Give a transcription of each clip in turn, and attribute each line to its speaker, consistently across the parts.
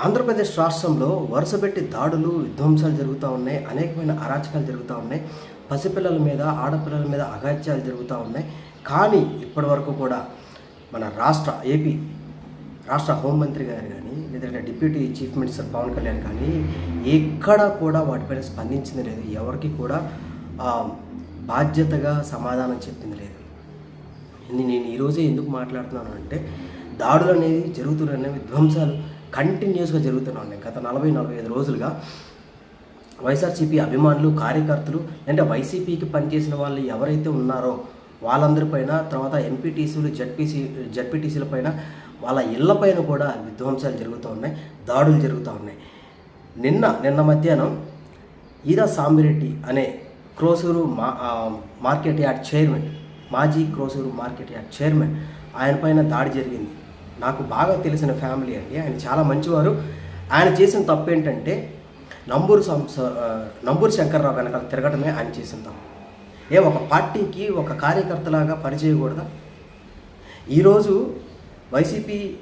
Speaker 1: ఆంధ్రప్రదేశ్ రాష్ట్రంలో వరుసపెట్టి దాడులు విధ్వంసాలు జరుగుతూ ఉన్నాయి. అనేకమైన అరాచకాలు జరుగుతూ ఉన్నాయి. పసిపిల్లల మీద ఆడపిల్లల మీద అఘాత్యాలు జరుగుతూ ఉన్నాయి. కానీ ఇప్పటి వరకు కూడా మన రాష్ట్ర ఏపీ రాష్ట్ర హోంమంత్రి గారు కానీ లేదంటే deputy chief minister Pawan Kalyan కానీ ఎక్కడ కూడా వాటిపైన స్పందించింది లేదు. ఎవరికి కూడా బాధ్యతగా సమాధానం చెప్పింది లేదు. ఇది నేను ఈరోజే ఎందుకు మాట్లాడుతున్నాను అంటే దాడులు అనేవి జరుగుతున్నాయి విధ్వంసాలు కంటిన్యూస్గా జరుగుతూనే ఉన్నాయి. గత నలభై నలభై ఐదు రోజులుగా వైఎస్ఆర్సీపీ అభిమానులు కార్యకర్తలు అంటే వైసీపీకి పనిచేసిన వాళ్ళు ఎవరైతే ఉన్నారో వాళ్ళందరిపైన తర్వాత ఎంపీటీసీలు జడ్పీసీ జడ్పీటీసీల పైన వాళ్ళ ఇళ్ళపైన కూడా విధ్వంసాలు జరుగుతూ ఉన్నాయి దాడులు జరుగుతూ ఉన్నాయి. నిన్న నిన్న మధ్యాహ్నం ఈదా సాంబిరెడ్డి అనే క్రోసూరు మా మార్కెట్ యార్డ్ చైర్మన్ మాజీ క్రోసూరు మార్కెట్ యార్డ్ చైర్మన్ ఆయన పైన దాడి జరిగింది. నాకు బాగా తెలిసిన ఫ్యామిలీ అండి. ఆయన చాలా మంచివారు. ఆయన చేసిన తప్పు ఏంటంటే నంబూరు సంస నంబూరు శంకర్రావు వెనకాల తిరగడమే ఆయన చేసిన తప్పు. ఏ ఒక పార్టీకి ఒక కార్యకర్తలాగా పనిచేయకూడదా ఈరోజు వైసీపీ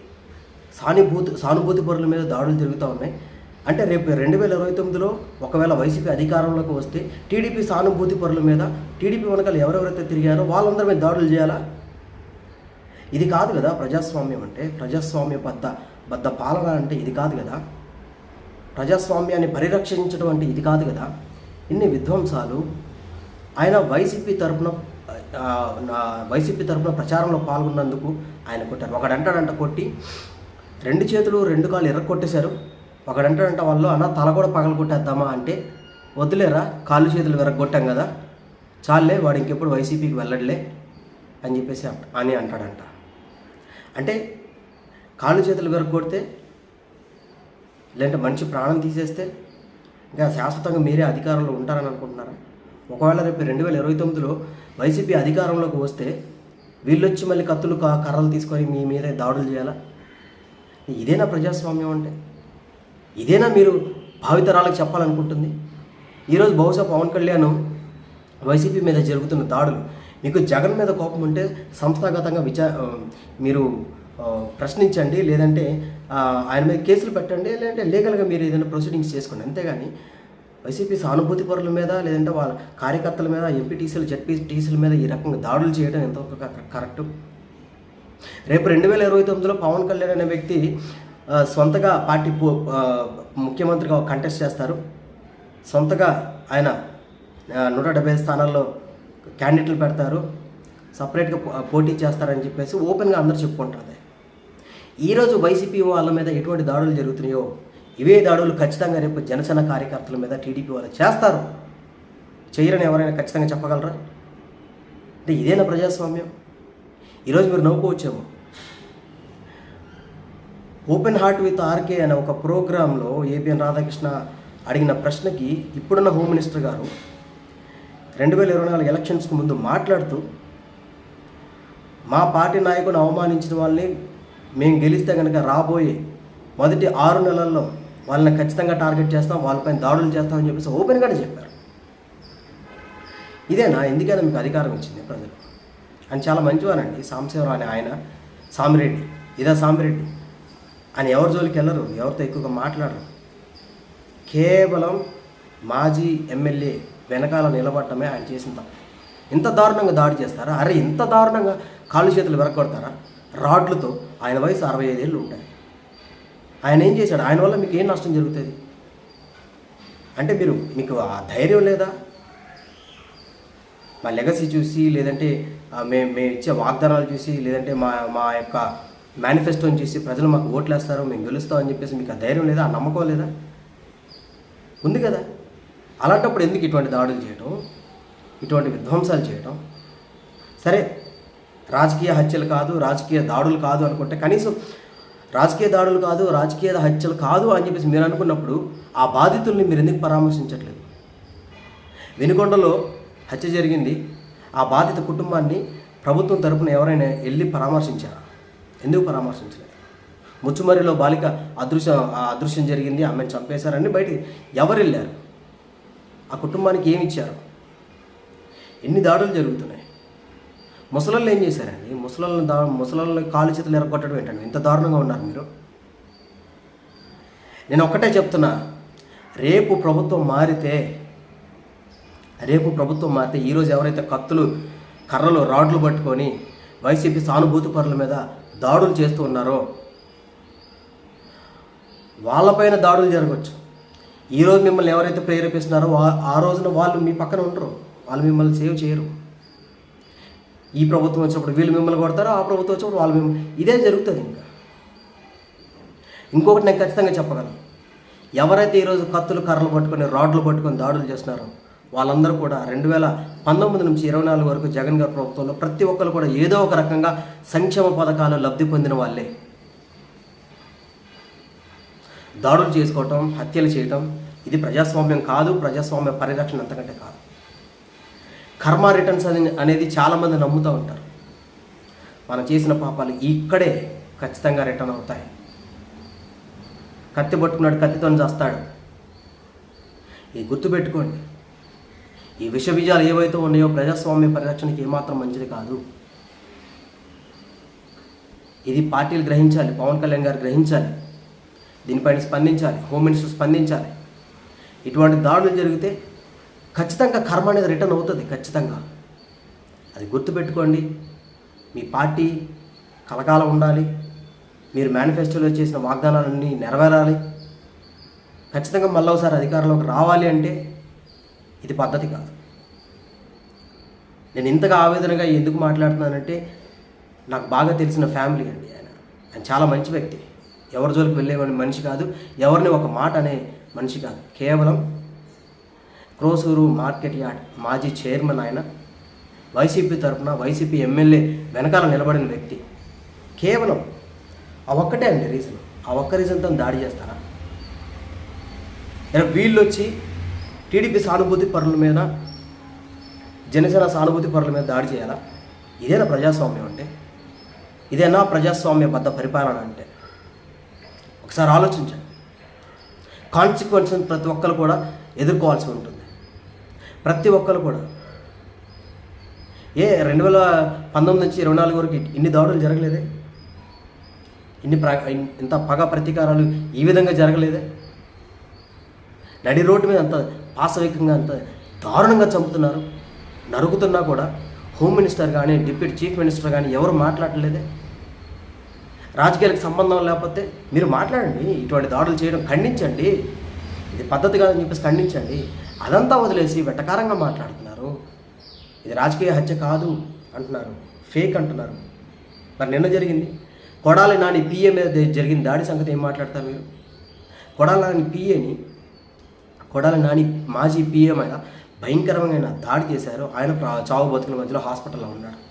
Speaker 1: సానుభూతి సానుభూతి పరుల మీద దాడులు జరుగుతూ ఉన్నాయి. అంటే రేపు రెండు వేల ఇరవై తొమ్మిదిలో ఒకవేళ వైసీపీ అధికారంలోకి వస్తే టీడీపీ సానుభూతి పరుల మీద టీడీపీ వెనకాల ఎవరెవరైతే తిరిగారో వాళ్ళందరి మీద దాడులు చేయాలా? ఇది కాదు కదా ప్రజాస్వామ్యం అంటే? ప్రజాస్వామ్య బద్ద బద్ద పాలన అంటే ఇది కాదు కదా? ప్రజాస్వామ్యాన్ని పరిరక్షించడం అంటే ఇది కాదు కదా? ఇన్ని విధ్వంసాలు ఆయన వైసీపీ తరపున వైసీపీ తరపున ప్రచారంలో పాల్గొన్నందుకు ఆయన కొట్టారు. ఒకడంటాడంట కొట్టి రెండు చేతులు రెండు కాళ్ళు ఎర్రగొట్టేశారు ఒకడంటాడంట వాళ్ళు అన్న తల కూడా పగల కొట్టేద్దామా? అంటే వదిలేరా కాళ్ళు చేతులు విరగొట్టాం కదా చాలే వాడు ఇంకెప్పుడు వైసీపీకి వెళ్ళడులే అని చెప్పేసి అని అంటాడంట. అంటే కాళ్ళు చేతులు విరగొడితే లేదంటే మనిషి ప్రాణం తీసేస్తే ఇంకా శాశ్వతంగా మీరే అధికారంలో ఉంటారని అనుకుంటున్నారా? ఒకవేళ రేపు రెండు వేల ఇరవై తొమ్మిదిలో వైసీపీ అధికారంలోకి వస్తే వీళ్ళొచ్చి మళ్ళీ కత్తులు క- కర్రలు తీసుకొని మీ మీద దాడులు చేయాలా? ఇదేనా ప్రజాస్వామ్యం అంటే? ఇదేనా మీరు భావితరాలకు చెప్పాలనుకుంటుంది? ఈరోజు బహుశా పవన్ కళ్యాణ్ వైసీపీ మీద జరుగుతున్న దాడులు మీకు జగన్ మీద కోపం ఉంటే సంస్థాగతంగా విచా మీరు ప్రశ్నించండి లేదంటే ఆయన మీద కేసులు పెట్టండి లేదంటే లీగల్గా మీరు ఏదైనా ప్రొసీడింగ్స్ చేసుకోండి. అంతేగాని వైసీపీ సానుభూతి పరుల మీద లేదంటే వాళ్ళ కార్యకర్తల మీద ఎంపీటీసీలు జడ్పీటీసీల మీద ఈ రకంగా దాడులు చేయడం ఎంతవరకు క- కరెక్టు. రేపు రెండు వేల ఇరవై తొమ్మిదిలో పవన్ కళ్యాణ్ అనే వ్యక్తి సొంతగా పార్టీ పో ముఖ్యమంత్రిగా కంటెస్ట్ చేస్తారు. సొంతగా ఆయన నూట డెబ్బై స్థానాల్లో క్యాండిడేట్లు పెడతారు సపరేట్గా పో- పోటీ చేస్తారని చెప్పేసి ఓపెన్గా అందరూ చెప్పుకుంటుంది ఈరోజు వైసీపీ వాళ్ళ మీద ఎటువంటి దాడులు జరుగుతున్నాయో ఇవే దాడులు ఖచ్చితంగా రేపు జనసేన కార్యకర్తల మీద టీడీపీ వాళ్ళు చేస్తారు. చేయరని ఎవరైనా ఖచ్చితంగా చెప్పగలరా? అంటే ఇదేనా ప్రజాస్వామ్యం? ఈరోజు మీరు నవ్వుకోవచ్చేమో. ఓపెన్ హార్ట్ విత్ ఆర్కే అనే ఒక ప్రోగ్రాంలో ఏపీఎన్ రాధాకృష్ణ అడిగిన ప్రశ్నకి ఇప్పుడున్న హోమ్ మినిస్టర్ గారు రెండు వేల ఇరవై నాలుగు ఎలక్షన్స్కి ముందు మాట్లాడుతూ మా పార్టీ నాయకుని అవమానించిన వాళ్ళని మేము గెలిస్తే కనుక రాబోయే మొదటి ఆరు నెలల్లో వాళ్ళని ఖచ్చితంగా టార్గెట్ చేస్తాం వాళ్ళపైన దాడులు చేస్తామని చెప్పేసి ఓపెన్గానే చెప్పారు. ఇదేనా? ఎందుకైనా మీకు అధికారం ఇచ్చింది ప్రజలు? అని చాలా మంచివారండి. సాంబశివరావు అనే ఆయన సామిరెడ్డి. ఇదా సామిరెడ్డి? అని ఎవరి జోలికి వెళ్ళరు? ఎవరితో ఎక్కువగా మాట్లాడరు? కేవలం మాజీ ఎమ్మెల్యే వెనకాల నిలబడటమే ఆయన చేసిన తప్పు. ఇంత దారుణంగా దాడి చేస్తారా? అరే ఇంత దారుణంగా కాళ్ళు చేతులు వెరగొడతారా? రాడ్లతో ఆయన వయసు అరవై ఐదేళ్ళు ఉంటాయి. ఆయన ఏం చేశాడు? ఆయన వల్ల మీకు ఏం నష్టం జరుగుతుంది? అంటే మీరు మీకు ఆ ధైర్యం లేదా? మా లెగసీ చూసి లేదంటే మేము మేము ఇచ్చే వాగ్దానాలు చూసి లేదంటే మా మా యొక్క మేనిఫెస్టోని చూసి ప్రజలు మాకు ఓట్లు వేస్తారు మేము గెలుస్తామని చెప్పేసి మీకు ఆ ధైర్యం లేదా? ఆ నమ్మకం లేదా? ఉంది కదా? అలాంటప్పుడు ఎందుకు ఇటువంటి దాడులు చేయటం? ఇటువంటి విధ్వంసాలు చేయటం? సరే రాజకీయ హత్యలు కాదు రాజకీయ దాడులు కాదు అనుకుంటే కనీసం రాజకీయ దాడులు కాదు రాజకీయ హత్యలు కాదు అని చెప్పేసి మీరు అనుకున్నప్పుడు ఆ బాధితుల్ని మీరు ఎందుకు పరామర్శించట్లేదు? వెనుకొండలో హత్య జరిగింది. ఆ బాధిత కుటుంబాన్ని ప్రభుత్వం తరపున ఎవరైనా వెళ్ళి పరామర్శించారా? ఎందుకు పరామర్శించలేదు? ముచ్చుమరిలో బాలిక అదృశ్యం ఆ అదృశ్యం జరిగింది ఆమెను చంపేశారని బయటికి ఎవరు వెళ్ళారు? ఆ కుటుంబానికి ఏమి ఇచ్చారు? ఎన్ని దాడులు జరుగుతున్నాయి? ముసలళ్ళు ఏం చేశారండి? ముసలళ్ళని దా ముసలళ్ళని కాలు చేతులు ఎరగొట్టడం ఏంటండి? ఇంత దారుణంగా ఉన్నారు మీరు. నేను ఒక్కటే చెప్తున్నా. రేపు ప్రభుత్వం మారితే రేపు ప్రభుత్వం మారితే ఈరోజు ఎవరైతే కత్తులు కర్రలు రాడ్లు పట్టుకొని వైసీపీ సానుభూతి పరుల మీద దాడులు చేస్తూ ఉన్నారో వాళ్ళపైన దాడులు జరగవచ్చు ఈరోజు మిమ్మల్ని ఎవరైతే ప్రేరేపిస్తున్నారో ఆ రోజున వాళ్ళు మీ పక్కన ఉండరు. వాళ్ళు మిమ్మల్ని సేవ్ చేయరు. ఈ ప్రభుత్వం వచ్చినప్పుడు వీళ్ళు మిమ్మల్ని కొడతారు ఆ ప్రభుత్వం వచ్చినప్పుడు వాళ్ళు మిమ్మల్ని ఇదే జరుగుతుంది ఇంకా. ఇంకొకటి నేను ఖచ్చితంగా చెప్పగలను. ఎవరైతే ఈరోజు కత్తులు కర్రలు పట్టుకొని రాడ్లు పట్టుకొని దాడులు చేస్తున్నారో వాళ్ళందరూ కూడా రెండు వేల పంతొమ్మిది నుంచి ఇరవై నాలుగు వరకు జగన్ గారి ప్రభుత్వంలో ప్రతి ఒక్కరు కూడా ఏదో ఒక రకంగా సంక్షేమ పథకాలు లబ్ధి పొందిన వాళ్ళే. దాడులు చేసుకోవటం హత్యలు చేయటం ఇది ప్రజాస్వామ్యం కాదు ప్రజాస్వామ్య పరిరక్షణ అంతకంటే కాదు. కర్మ రిటర్న్స్ అని అనేది చాలామంది నమ్ముతూ ఉంటారు. మనం చేసిన పాపాలు ఇక్కడే ఖచ్చితంగా రిటర్న్ అవుతాయి. కత్తి పట్టుకున్నాడు కత్తితో చేస్తాడు. ఇది గుర్తుపెట్టుకోండి. ఈ విష బీజాలు ఏవైతే ఉన్నాయో ప్రజాస్వామ్య పరిరక్షణకి ఏమాత్రం మంచిది కాదు. ఇది పార్టీలు గ్రహించాలి పవన్ కళ్యాణ్ గారు గ్రహించాలి. దీనిపైన స్పందించాలి. హోమ్ మినిస్టర్ స్పందించాలి. ఇటువంటి దాడులు జరిగితే ఖచ్చితంగా కర్మ అనేది రిటర్న్ అవుతుంది ఖచ్చితంగా. అది గుర్తుపెట్టుకోండి. మీ పార్టీ కలకాలం ఉండాలి. మీరు మేనిఫెస్టోలో చేసిన వాగ్దానాలన్నీ నెరవేరాలి. ఖచ్చితంగా మళ్ళీ ఒకసారి అధికారంలోకి రావాలి అంటే ఇది పద్ధతి కాదు. నేను ఇంతగా ఆవేదనగా ఎందుకు మాట్లాడుతున్నానంటే నాకు బాగా తెలిసిన ఫ్యామిలీ అండి ఆయన. ఆయన చాలా మంచి వ్యక్తి. ఎవరి జోలికి వెళ్ళే మనిషి కాదు. ఎవరిని ఒక మాట అనే మనిషి కాదు. కేవలం క్రోసూరు మార్కెట్ యార్డ్ మాజీ చైర్మన్ ఆయన వైసీపీ తరఫున వైసీపీ ఎమ్మెల్యే వెనకాల నిలబడిన వ్యక్తి. కేవలం ఆ ఒక్కటే అండి రీజన్ ఆ ఒక్క రీజన్తో దాడి చేస్తారా? ఇలా వీళ్ళు వచ్చి టీడీపీ సానుభూతి పరుల మీద జనసేన సానుభూతి పరుల మీద దాడి చేయాలా? ఇదేనా ప్రజాస్వామ్యం అంటే? ఇదేనా ప్రజాస్వామ్యబద్ధ పరిపాలన అంటే? ఒకసారి ఆలోచించండి. కాన్సిక్వెన్సెస్ ప్రతి ఒక్కరు కూడా ఎదుర్కోవాల్సి ఉంటుంది. ప్రతి ఒక్కరు కూడా. ఏ రెండు వేల పంతొమ్మిది నుంచి ఇరవై నాలుగు వరకు ఇన్ని దాడులు జరగలేదే? ఇన్ని ప్ర ఇంత పగ ప్రతీకారాలు ఈ విధంగా జరగలేదే? నడి రోడ్డు మీద అంత పాశవికంగా అంత దారుణంగా చంపుతున్నారు. నరుకుతున్నా కూడా హోమ్ మినిస్టర్ కానీ డిప్యూటీ చీఫ్ మినిస్టర్ కానీ ఎవరు మాట్లాడలేదే? రాజకీయాలకు సంబంధం లేకపోతే మీరు మాట్లాడండి ఇటువంటి దాడులు చేయడం ఖండించండి. ఇది పద్ధతి కాదని చెప్పేసి ఖండించండి. అదంతా వదిలేసి వెటకారంగా మాట్లాడుతున్నారు. ఇది రాజకీయ హత్య కాదు అంటున్నారు. ఫేక్ అంటున్నారు. మరి నిన్న జరిగింది. కొడాలి నాని పిఏ మీద జరిగిన దాడి సంగతి ఏం మాట్లాడతారు మీరు? కొడాలి నాని పిఏని కొడాలి నాని మాజీ పిఏ మీద భయంకరమైన దాడి చేశారు. ఆయన ప్రా- చావు బతుకుల మధ్యలో హాస్పిటల్లో ఉన్నాడు.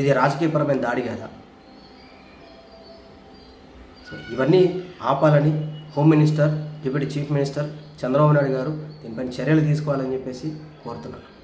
Speaker 1: ఇది రాజకీయపరమైన దాడి కదా? సో ఇవన్నీ ఆపాలని home minister deputy chief minister Chandrababu Naidu గారు దీనిపైన చర్యలు తీసుకోవాలని చెప్పేసి కోరుతున్నాను.